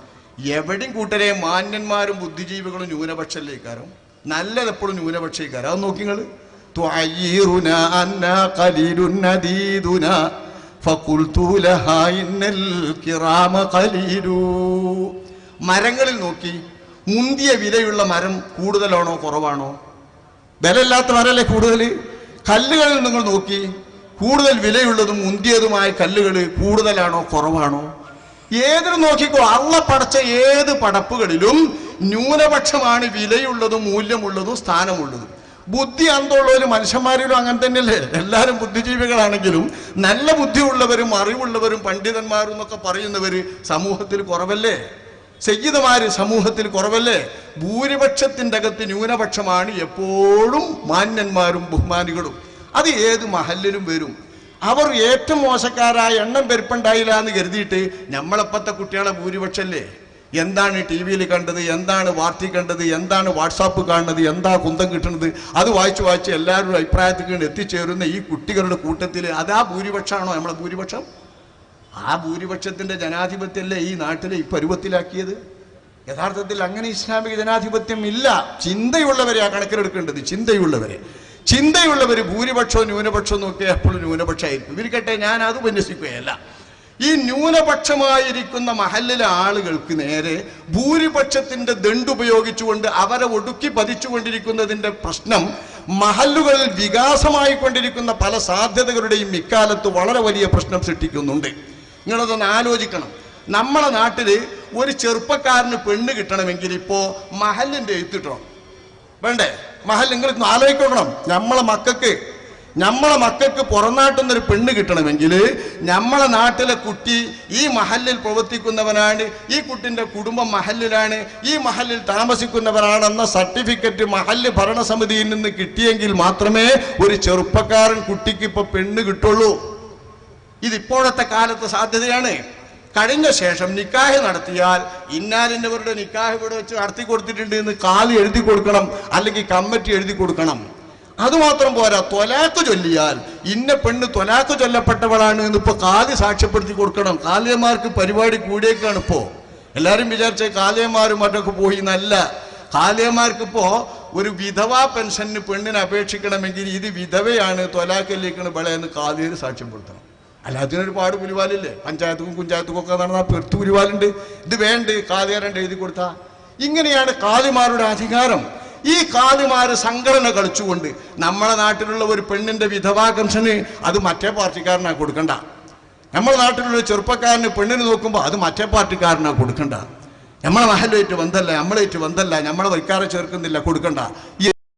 A: എവിടെയും കൂട്ടരെ മാന്യന്മാരും ബുദ്ധിജീവികളും ന്യൂനപക്ഷത്തിലേക്കാരും നല്ലത് എപ്പോഴും ന്യൂനപക്ഷക്കാരും അത് നോക്കി മരങ്ങളിൽ നോക്കി മുന്തിയ വിലയുള്ള മരം കൂടുതലാണോ കുറവാണോ? ബലമില്ലാത്ത മരമല്ലേ കൂടുതൽ കല്ലുകളിൽ നിങ്ങൾ നോക്കി കൂടുതൽ വിലയുള്ളതും മുന്തിയതുമായ കല്ലുകൾ കൂടുതലാണോ കുറവാണോ? ഏതിനു നോക്കിക്കോ അള്ള പടച്ച ഏത് പടപ്പുകളിലും ന്യൂനപക്ഷമാണ് വിലയുള്ളതും മൂല്യമുള്ളതും സ്ഥാനമുള്ളതും. ബുദ്ധി അന്തമുള്ളവരും മനുഷ്യന്മാരിലും അങ്ങനെ തന്നെയല്ലേ? എല്ലാവരും ബുദ്ധിജീവികളാണെങ്കിലും നല്ല ബുദ്ധിയുള്ളവരും അറിവുള്ളവരും പണ്ഡിതന്മാരും എന്നൊക്കെ പറയുന്നവര് സമൂഹത്തിൽ കുറവല്ലേ? സയ്യിദമാര് സമൂഹത്തിൽ കുറവല്ലേ? ഭൂരിപക്ഷത്തിന്റെ അകത്ത് ന്യൂനപക്ഷമാണ് എപ്പോഴും മാന്യന്മാരും ബഹുമാനികളും. അത് ഏത് മഹലിലും വരും. അവർ ഏറ്റവും മോശക്കാരായ എണ്ണം പെരുപ്പുണ്ടായില്ല എന്ന് കരുതിയിട്ട് നമ്മളപ്പത്തെ കുട്ടികളെ ഭൂരിപക്ഷല്ലേ? എന്താണ് ടി വിയിൽ കണ്ടത്? എന്താണ് വാർത്ത കണ്ടത്? എന്താണ് വാട്സാപ്പ് കാണുന്നത്? എന്താ കുന്തം കിട്ടുന്നത്? അത് വായിച്ച് വായിച്ച് എല്ലാവരുടെ അഭിപ്രായത്തിൽ എത്തിച്ചേരുന്ന ഈ കുട്ടികളുടെ കൂട്ടത്തിൽ അതാ ഭൂരിപക്ഷമാണോ നമ്മളെ ഭൂരിപക്ഷം? ആ ഭൂരിപക്ഷത്തിന്റെ ജനാധിപത്യമല്ലേ ഈ നാട്ടിലെ ഈ പരുവത്തിലാക്കിയത്? യഥാർത്ഥത്തിൽ അങ്ങനെ ഇസ്ലാമിക ജനാധിപത്യം ഇല്ല. ചിന്തയുള്ളവരെ ആ കണക്കിലെടുക്കേണ്ടത് ചിന്തയുള്ളവരെ. ചിന്തയുള്ളവർ ഭൂരിപക്ഷവും ന്യൂനപക്ഷവും എപ്പോഴും ന്യൂനപക്ഷമായിരിക്കും. ഇവർക്കട്ടെ ഞാൻ അത് ഉപന്യസിക്കുകയല്ല. ഈ ന്യൂനപക്ഷമായിരിക്കുന്ന മഹലിലെ ആളുകൾക്ക് നേരെ ഭൂരിപക്ഷത്തിന്റെ ദണ്ടുപയോഗിച്ചുകൊണ്ട് അവരെ ഒടുക്കി പതിച്ചുകൊണ്ടിരിക്കുന്നതിന്റെ പ്രശ്നം മഹല്ലുകളിൽ വികാസമായിക്കൊണ്ടിരിക്കുന്ന പല സാധ്യതകളുടെയും ഇക്കാലത്ത് വളരെ വലിയ പ്രശ്നം സൃഷ്ടിക്കുന്നുണ്ട്. നിങ്ങളതൊന്ന് ആലോചിക്കണം. നമ്മളെ നാട്ടിൽ ഒരു ചെറുപ്പക്കാരന് പെണ്ണ് കിട്ടണമെങ്കിൽ ഇപ്പോ മഹലിന്റെ എഴുത്തിട്ടോ വേണ്ടേ? മഹൽ നിങ്ങൾ ആലോചിക്കണം നമ്മളെ മക്കൾക്ക് നമ്മളെ മക്കൾക്ക് പുറംനാട്ടിൽ ഒരു പെണ്ണ് കിട്ടണമെങ്കിൽ നമ്മളെ നാട്ടിലെ കുട്ടി ഈ മഹലിൽ പ്രവർത്തിക്കുന്നവനാണ് ഈ കുട്ടിന്റെ കുടുംബം മഹലിലാണ് ഈ മഹലിൽ താമസിക്കുന്നവരാണെന്ന സർട്ടിഫിക്കറ്റ് മഹൽ ഭരണസമിതിയിൽ നിന്ന് കിട്ടിയെങ്കിൽ മാത്രമേ ഒരു ചെറുപ്പക്കാരൻ കുട്ടിക്ക് ഇപ്പൊ പെണ്ണ് കിട്ടുള്ളൂ. ഇതിപ്പോഴത്തെ കാലത്ത് സാധ്യതയാണ്. കഴിഞ്ഞ ശേഷം നിക്കാഹ് നടത്തിയാൽ ഇന്നാലിന്നവരുടെ നിക്കാഹ് ഇവിടെ വെച്ച് നടത്തി കൊടുത്തിട്ടുണ്ട് എന്ന് കാൽ എഴുതി കൊടുക്കണം അല്ലെങ്കിൽ കമ്മിറ്റി എഴുതി കൊടുക്കണം. അതുമാത്രം പോരാ തൊലാക്ക് ചൊല്ലിയാൽ. ഇന്ന പെണ്ണ് തൊലാക്ക് ചൊല്ലപ്പെട്ടവളാണ് എന്ന് ഇപ്പൊ കാതി സാക്ഷ്യപ്പെടുത്തി കൊടുക്കണം. കാലിയന്മാർക്ക് പരിപാടി കൂടിയേക്കാണ് ഇപ്പോ. എല്ലാരും വിചാരിച്ച കാലിയന്മാരും മറ്റൊക്കെ പോയി എന്നല്ല. കാലിയന്മാർക്കിപ്പോ ഒരു വിധവാ പെൻഷന് പെണ്ണിനെ അപേക്ഷിക്കണമെങ്കിൽ ഇത് വിധവയാണ് തൊലാക്കല്ലേക്കാണ് ബളയെന്ന് കാലിയർ സാക്ഷ്യപ്പെടുത്തണം. അല്ല അതിനൊരു പാട് പുലിവാലില്ലേ പഞ്ചായത്തുക്കും കുഞ്ചായത്തുക്കും ഒക്കെ നടന്ന പെരുത്ത് പുലിവാലുണ്ട് ഇത് വേണ്ട? കാലിയാരണ്ട് എഴുതി കൊടുത്ത. ഇങ്ങനെയാണ് കാലിമാരുടെ അധികാരം. ഈ കാലിമാര് സംഘടന കളിച്ചുകൊണ്ട് നമ്മുടെ നാട്ടിലുള്ള ഒരു പെണ്ണിന്റെ വിധവാകംഷന് അത് മറ്റേ പാർട്ടിക്കാരനാ കൊടുക്കണ്ട. നമ്മുടെ നാട്ടിലുള്ള ചെറുപ്പക്കാരന് പെണ്ണിന് നോക്കുമ്പോൾ അത് മറ്റേ പാർട്ടിക്കാരനാ കൊടുക്കണ്ട. നമ്മളെ മഹലേറ്റ് ബന്ധല്ല നമ്മളേറ്റ് ബന്ധല്ല നമ്മളെ വൈക്കാരെ ചേർക്കുന്നില്ല കൊടുക്കണ്ട. ഈ